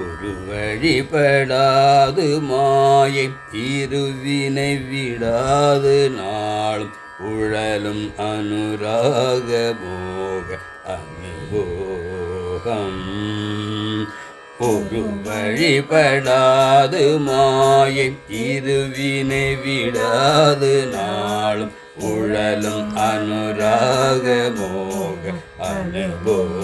ஒரு வழிபடாது மாயை இருவினை விடாது நாளும். உழலும் அனுராக போக அனுபோகம். ஒரு வழிபடாது மாயை இருவினை விடாது நாளும். உழலும் அனுராக போக அனுபோகம்.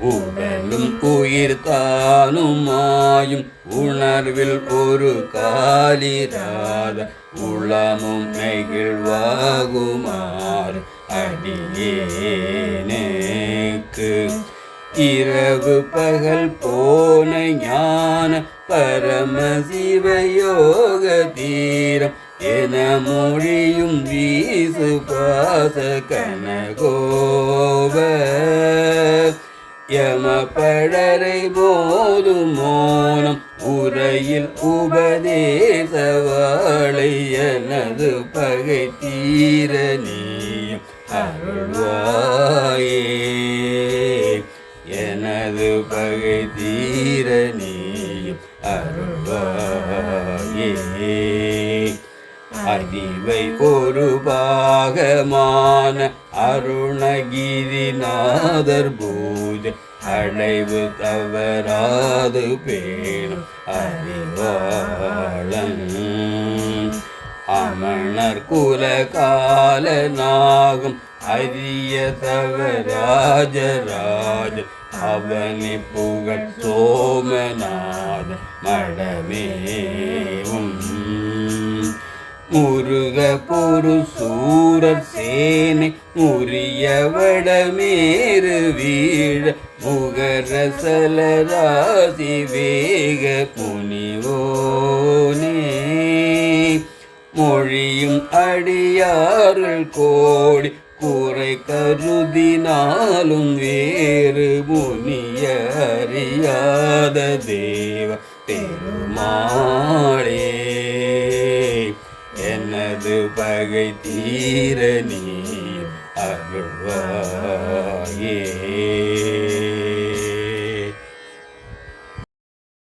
உடலும் உயிர் தானுமாயும் உணர்வில் ஒரு காலிராத உளமும் நெகிழ்வாகுமாறு அடியேனேக்கு. இரவு பகல் போன ஞான பரமசிவயோக தீரம் என மொழியும் வீசு பாச கனகோப யம பழரை போதும் மோனம் உரையில் உபதேசவாளை எனது பகை தீர அருள்வாயே. எனது பகை தீர நீயும் அருள்வாயே. அறிவை ஒரு பாகமான அருணகிரிநாதர் போ அடைவு தவறாது பேணும் அறிவாளன். அமணர் குல கால நாகம் அரிய தவராஜராஜ. அவனி புகழ் சோமநாத மடமே. முருக பொரு சூரர் சேனை முறிய வடமேறு வீழ முகரசலராசி வேக முனிவோனே மொழியும் அடியார்கள் கோடி கூரை கருதினாலும் வேறு முனிய அறியாத தேவ பெருமாள். பகை தீர நீ அருள்வாயே.